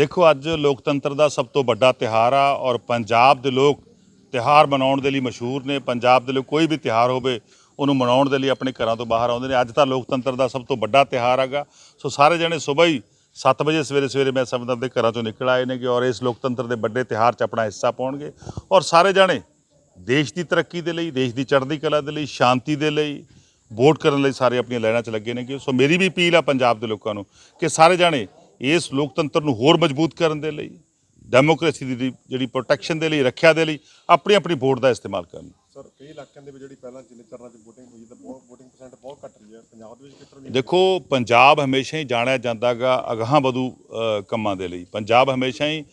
ਦੇਖੋ, ਅੱਜ ਲੋਕਤੰਤਰ ਦਾ ਸਭ ਤੋਂ ਵੱਡਾ ਤਿਹਾਰ ਆ ਔਰ ਪੰਜਾਬ ਦੇ ਲੋਕ ਤਿਹਾਰ ਮਨਾਉਣ ਦੇ ਲਈ ਮਸ਼ਹੂਰ ਨੇ। ਪੰਜਾਬ ਦੇ ਲੋਕ ਕੋਈ ਵੀ ਤਿਹਾਰ ਹੋਵੇ, ਉਹਨੂੰ ਮਨਾਉਣ ਦੇ ਲਈ ਆਪਣੇ ਘਰਾਂ ਤੋਂ ਬਾਹਰ ਆਉਂਦੇ ਨੇ। ਅੱਜ ਤਾਂ ਲੋਕਤੰਤਰ ਦਾ ਸਭ ਤੋਂ ਵੱਡਾ ਤਿਹਾਰ ਹੈਗਾ। ਸੋ ਸਾਰੇ ਜਣੇ ਸਵੇਰ ਹੀ 7 ਵਜੇ ਸਵੇਰੇ ਸਵੇਰੇ ਮੈਂ ਸਮਝਦਾ ਦੇ ਘਰਾਂ ਤੋਂ ਨਿਕਲ ਆਏ ਨੇ ਕਿ ਔਰ ਇਸ ਲੋਕਤੰਤਰ ਦੇ ਵੱਡੇ ਤਿਹਾਰ 'ਚ ਆਪਣਾ ਹਿੱਸਾ ਪਾਉਣਗੇ। ਔਰ ਸਾਰੇ ਜਣੇ ਦੇਸ਼ ਦੀ ਤਰੱਕੀ ਦੇ ਲਈ, ਦੇਸ਼ ਦੀ ਚੜ੍ਹਦੀ ਕਲਾ ਦੇ ਲਈ, ਸ਼ਾਂਤੀ ਦੇ ਲਈ, ਵੋਟ ਕਰਨ ਲਈ ਸਾਰੇ ਆਪਣੀਆਂ ਲਾਈਨਾਂ 'ਚ ਲੱਗੇ ਨੇ ਕਿ ਸੋ ਮੇਰੀ ਵੀ ਅਪੀਲ ਆ ਪੰਜਾਬ ਦੇ ਲੋਕਾਂ ਨੂੰ ਕਿ ਸਾਰੇ ਜਾਣੇ ਇਸ ਲੋਕਤੰਤਰ ਨੂੰ ਹੋਰ ਮਜ਼ਬੂਤ ਕਰਨ ਦੇ ਲਈ ਡੈਮੋਕ੍ਰੇਸੀ ਦੀ ਜਿਹੜੀ ਪ੍ਰੋਟੈਕਸ਼ਨ ਦੇ ਲਈ, ਰੱਖਿਆ ਦੇ ਲਈ ਆਪਣੀ ਆਪਣੀ ਵੋਟ ਦਾ ਇਸਤੇਮਾਲ ਕਰਨ। ਸਰ, ਕਈ ਇਲਾਕਿਆਂ ਦੇ ਵਿੱਚ ਜਿਹੜੀ ਪਹਿਲਾਂ ਜਿੰਨੇ ਚਰਨਾਂ 'ਚ VOTING ਹੋਈ ਤਾਂ ਬਹੁਤ VOTING ਪਰਸੈਂਟ ਬਹੁਤ ਪੰਜਾਬ ਦੇ ਵਿੱਚ ਕਿਸ ਤਰ੍ਹਾਂ ਦੀ ਦੇਖੋ ਪੰਜਾਬ ਹਮੇਸ਼ਾ ਹੀ ਜਾਣਿਆ ਜਾਂਦਾਗਾ ਅਗਾਹਾਂ ਵਧੂ ਕੰਮਾਂ ਦੇ ਲਈ। ਪੰਜਾਬ ਹਮੇਸ਼ਾ ਹੀ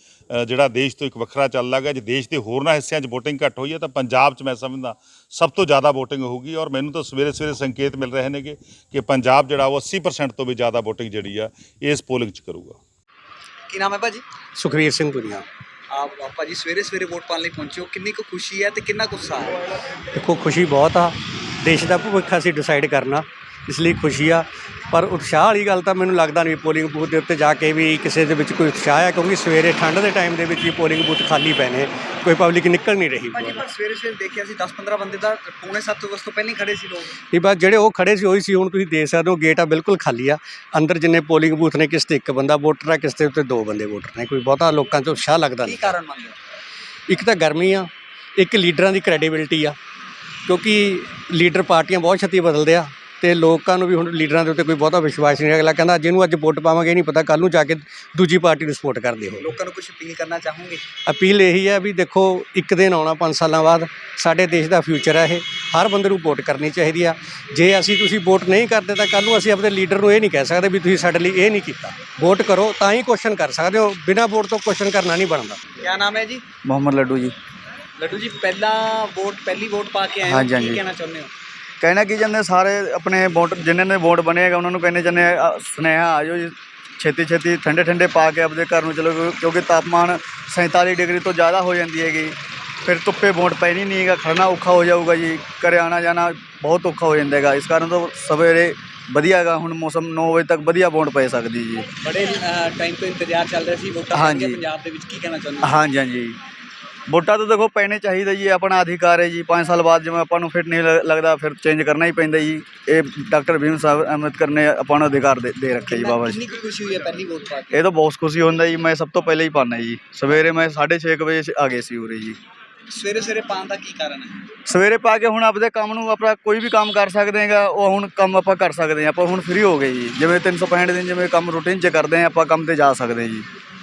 ਜਿਹੜਾ ਦੇਸ਼ ਤੋਂ ਇੱਕ ਵੱਖਰਾ ਚੱਲਦਾ ਗਾ ਜੇ ਦੇਸ਼ ਦੇ ਹੋਰਨਾਂ ਹਿੱਸਿਆਂ 'ਚ VOTING ਘੱਟ ਹੋਈ ਹੈ ਤਾਂ ਪੰਜਾਬ 'ਚ ਮੈਂ ਸਮਝਦਾ ਸਭ ਤੋਂ ਜ਼ਿਆਦਾ VOTING ਹੋਊਗੀ ਔਰ ਮੈਨੂੰ ਤਾਂ ਸਵੇਰੇ ਸਵੇਰੇ ਸੰਕੇਤ ਮਿਲ ਰਹੇ ਨੇਗੇ ਕਿ ਪੰਜਾਬ ਜਿਹੜਾ ਉਹ 80% ਤੋਂ ਵੀ ਜ਼ਿਆਦਾ VOTING ਜਿਹੜੀ ਆ ਇਸ ਪੋਲਿੰਗ 'ਚ ਕਰੂਗਾ। ਕੀ ਨਾਮ ਹੈ ਭਾਜੀ? ਸੁਖਵੀਰ ਸਿੰਘ ਦੁਨੀਆ ਆਪ ਭਾਜੀ ਸਵੇਰੇ ਸਵੇਰੇ ਵੋਟ ਪਾਉਣ ਲਈ ਪਹੁੰਚੇ ਹੋ। ਕਿੰਨੀ ਕੁ ਖੁਸ਼ੀ ਹੈ ਤੇ ਕਿੰਨਾ ਕੁ ਉਤਸ਼ਾਹ ਹੈ? ਦੇਖੋ ਖੁਸ਼ੀ ਬਹੁਤ ਆ। ਦੇਸ਼ ਦਾ ਭਵਿੱਖ ਅਸੀਂ ਡਿਸਾਈਡ ਕਰਨਾ। ਇਸ ਲਈ ਖੁਸ਼ੀ ਆ। ਪਰ ਉਤਸ਼ਾਹ ਵਾਲੀ ਗੱਲ ਤਾਂ ਮੈਨੂੰ ਲੱਗਦਾ ਨਹੀਂ ਪੋਲਿੰਗ ਬੂਥ ਦੇ ਉੱਤੇ ਜਾ ਕੇ ਵੀ ਕਿਸੇ ਦੇ ਵਿੱਚ ਕੋਈ ਉਤਸ਼ਾਹ ਹੈ ਕਿਉਂਕਿ ਸਵੇਰੇ ਠੰਡ ਦੇ ਟਾਈਮ ਦੇ ਵਿੱਚ ਹੀ ਪੋਲਿੰਗ ਬੂਥ ਖਾਲੀ ਪਏ ਨੇ। ਕੋਈ ਪਬਲਿਕ ਨਿਕਲ ਨਹੀਂ ਰਹੀ। ਭਾਜੀ ਪਰ ਸਵੇਰੇ ਸਵੇਰੇ ਦੇਖਿਆ ਸੀ 10-15 ਬੰਦੇ ਦਾ ਪੌਣੇ 7 ਵਜੇ ਤੋਂ ਪਹਿਲਾਂ ਹੀ ਖੜੇ ਸੀ ਲੋਕ। ਇਹ ਬਸ ਜਿਹੜੇ ਉਹ ਖੜੇ ਸੀ ਉਹੀ ਸੀ। ਹੁਣ ਤੁਸੀਂ ਦੇਖ ਸਕਦੇ ਹੋ ਗੇਟ ਆ ਬਿਲਕੁਲ ਖਾਲੀ ਆ। ਅੰਦਰ ਜਿੰਨੇ ਪੋਲਿੰਗ ਬੂਥ ਨੇ ਕਿਸ ਤੇ ਇੱਕ ਬੰਦਾ ਵੋਟਰ ਆ ਕਿਸ ਤੇ ਉੱਤੇ ਦੋ ਬੰਦੇ ਵੋਟਰ ਨੇ। ਕੋਈ ਬਹੁਤਾ ਲੋਕਾਂ 'ਚ ਉਤਸ਼ਾਹ ਲੱਗਦਾ ਕੀ ਨਹੀਂ। ਕਾਰਨ ਮੰਨਦੇ ਇੱਕ ਤਾਂ ਗਰਮੀ ਆ ਇੱਕ ਲੀਡਰਾਂ ਦੀ ਕ੍ਰੈਡੀਬਿਲਿਟੀ ਆ। ਕਿਉਂਕਿ ਲੀਡਰ ਪਾਰਟੀਆਂ ਬਹੁਤ ਛੇਤੀ ਬਦਲਦੇ ਆ। ਤੇ ਲੋਕਾਂ ਨੂੰ ਵੀ ਹੁਣ ਲੀਡਰਾਂ ਦੇ ਉੱਤੇ ਕੋਈ ਬਹੁਤਾ ਵਿਸ਼ਵਾਸ ਨਹੀਂ ਅਗਲਾ ਕਹਿੰਦਾ ਜਿਹਨੂੰ ਅੱਜ ਵੋਟ ਪਾਵਾਂਗੇ ਇਹ ਨਹੀਂ ਪਤਾ ਕੱਲ ਨੂੰ ਜਾ ਕੇ ਦੂਜੀ ਪਾਰਟੀ ਨੂੰ ਸਪੋਰਟ ਕਰਦੇ ਹੋ ਲੋਕਾਂ ਨੂੰ ਕੁਝ ਅਪੀਲ ਕਰਨਾ ਚਾਹੋਗੇ? ਅਪੀਲ ਇਹੀ ਹੈ ਵੀ ਦੇਖੋ ਇੱਕ ਦਿਨ ਆਉਣਾ 5 ਸਾਲਾਂ ਬਾਅਦ ਸਾਡੇ ਦੇਸ਼ ਦਾ ਫਿਊਚਰ ਹੈ ਇਹ। ਹਰ ਬੰਦੇ ਨੂੰ ਵੋਟ ਕਰਨੀ ਚਾਹੀਦੀ ਆ। ਜੇ ਅਸੀਂ ਤੁਸੀਂ ਵੋਟ ਨਹੀਂ ਕਰਦੇ ਤਾਂ ਕੱਲ ਨੂੰ ਅਸੀਂ ਆਪਣੇ ਲੀਡਰ ਨੂੰ ਇਹ ਨਹੀਂ ਕਹਿ ਸਕਦੇ ਵੀ ਤੁਸੀਂ ਸਾਡੇ ਲਈ ਇਹ ਨਹੀਂ ਕੀਤਾ। ਵੋਟ ਕਰੋ ਤਾਂ ਹੀ ਕੁਐਸਚਨ ਕਰ ਸਕਦੇ ਹੋ। ਬਿਨਾਂ ਵੋਟ ਤੋਂ ਕੁਐਸਚਨ ਕਰਨਾ ਨਹੀਂ ਬਣਦਾ। ਕੀ ਨਾਮ ਹੈ ਜੀ? ਮੁਹੰਮਦ ਲੱਡੂ ਜੀ। ਲੱਡੂ ਜੀ ਪਹਿਲਾ ਵੋਟ ਪਹਿਲੀ ਵੋਟ ਪਾ ਕੇ ਆਏ ਹੋ ਕੀ। ਕਹਿਣਾ ਚਾਹੁੰਦੇ ਹੋ? ਕਹਿਣਾ ਕੀ ਜਾਂਦੇ ਸਾਰੇ ਆਪਣੇ ਵੋਟ ਜਿਨ੍ਹਾਂ ਨੇ ਵੋਟ ਬਣੇਗਾ ਉਹਨਾਂ ਨੂੰ ਕਹਿੰਦੇ ਜਾਂਦੇ ਆ, ਸੁਨੇਹਾ ਆ ਜਾਓ ਜੀ। ਛੇਤੀ ਛੇਤੀ ਠੰਡੇ ਠੰਡੇ ਪਾ ਕੇ ਆਪਦੇ ਘਰ ਨੂੰ ਚਲੋ ਕਿਉਂ- ਕਿਉਂਕਿ ਤਾਪਮਾਨ 47 ਡਿਗਰੀ ਤੋਂ ਜ਼ਿਆਦਾ ਹੋ ਜਾਂਦੀ ਹੈਗੀ। ਫਿਰ ਧੁੱਪੇ ਵੋਟ ਪੈਣੀ ਨਹੀਂ ਹੈਗਾ ਖੜਨਾ ਔਖਾ ਹੋ ਜਾਊਗਾ ਜੀ। ਘਰੇ ਆਣਾ ਜਾਣਾ ਬਹੁਤ ਔਖਾ ਹੋ ਜਾਂਦਾ ਹੈਗਾ। ਇਸ ਕਾਰਨ ਤੋਂ ਸਵੇਰੇ ਵਧੀਆ ਹੈਗਾ ਹੁਣ ਮੌਸਮ 9 ਵਜੇ ਤੱਕ ਵਧੀਆ ਵੋਟ ਪੈ ਸਕਦੀ ਜੀ। ਬੜੇ ਟਾਈਮ ਤੋਂ ਇੰਤਜ਼ਾਰ ਚੱਲ ਰਿਹਾ ਸੀ ਵੋਟਾਂ ਹਾਂਜੀ। ਪੈਣਗੀਆਂ ਪੰਜਾਬ ਦੇ ਵਿੱਚ ਕੀ ਕਹਿਣਾ ਚਾਹੁੰਦੇ ਹੋ? ਹਾਂਜੀ ਹਾਂਜੀ। ਵੋਟਾਂ ਤਾਂ ਦੇਖੋ ਪੈਣੇ ਚਾਹੀਦਾ ਜੀ ਆਪਣਾ ਅਧਿਕਾਰ ਹੈ ਜੀ। 5 ਸਾਲ ਬਾਅਦ ਜਿਵੇਂ ਆਪਾਂ ਨੂੰ ਫਿੱਟ ਨਹੀਂ ਲੱਗਦਾ ਫਿਰ ਚੇਂਜ ਕਰਨਾ ਹੀ ਪੈਂਦਾ ਜੀ। ਇਹ ਡਾਕਟਰ ਭੀਮ ਸਾਹਿਬ ਅੰਬੇਦਕਰ ਨੇ ਆਪਾਂ ਨੂੰ ਅਧਿਕਾਰ ਦੇ ਰੱਖਿਆ ਜੀ ਬਾਬਾ ਜੀ। ਕਿੰਨੀ ਖੁਸ਼ੀ ਹੋਈ ਹੈ ਪਹਿਲੀ ਵੋਟ ਪਾ ਕੇ? ਇਹ ਤਾਂ ਬਹੁਤ ਖੁਸ਼ੀ ਹੁੰਦਾ ਜੀ ਮੈਂ ਸਭ ਤੋਂ ਪਹਿਲਾਂ ਹੀ ਪਾਣਾ ਜੀ। ਸਵੇਰੇ ਮੈਂ 6:30 ਵਜੇ ਆ ਗਏ ਸੀ ਉਰੇ ਜੀ। ਸਵੇਰੇ ਸਵੇਰੇ ਪਾਉਣ ਦਾ ਕੀ ਕਾਰਨ ਹੈ? ਸਵੇਰੇ ਪਾ ਕੇ ਹੁਣ ਆਪਦੇ ਕੰਮ ਨੂੰ ਆਪਣਾ ਕੋਈ ਵੀ ਕੰਮ ਕਰ ਸਕਦੇ ਹੈਗਾ ਉਹ ਹੁਣ ਕੰਮ ਆਪਾਂ ਕਰ ਸਕਦੇ ਹਾਂ। ਆਪਾਂ ਹੁਣ ਫ੍ਰੀ ਹੋ ਗਏ ਜੀ। ਜਿਵੇਂ 365 ਦਿਨ ਜਿਵੇਂ ਕੰਮ ਰੂਟੀਨ 'ਚ ਕਰਦੇ ਹਾਂ ਆਪਾਂ ਕੰਮ ਤੇ ਜਾ ਸਕਦੇ ਜੀ।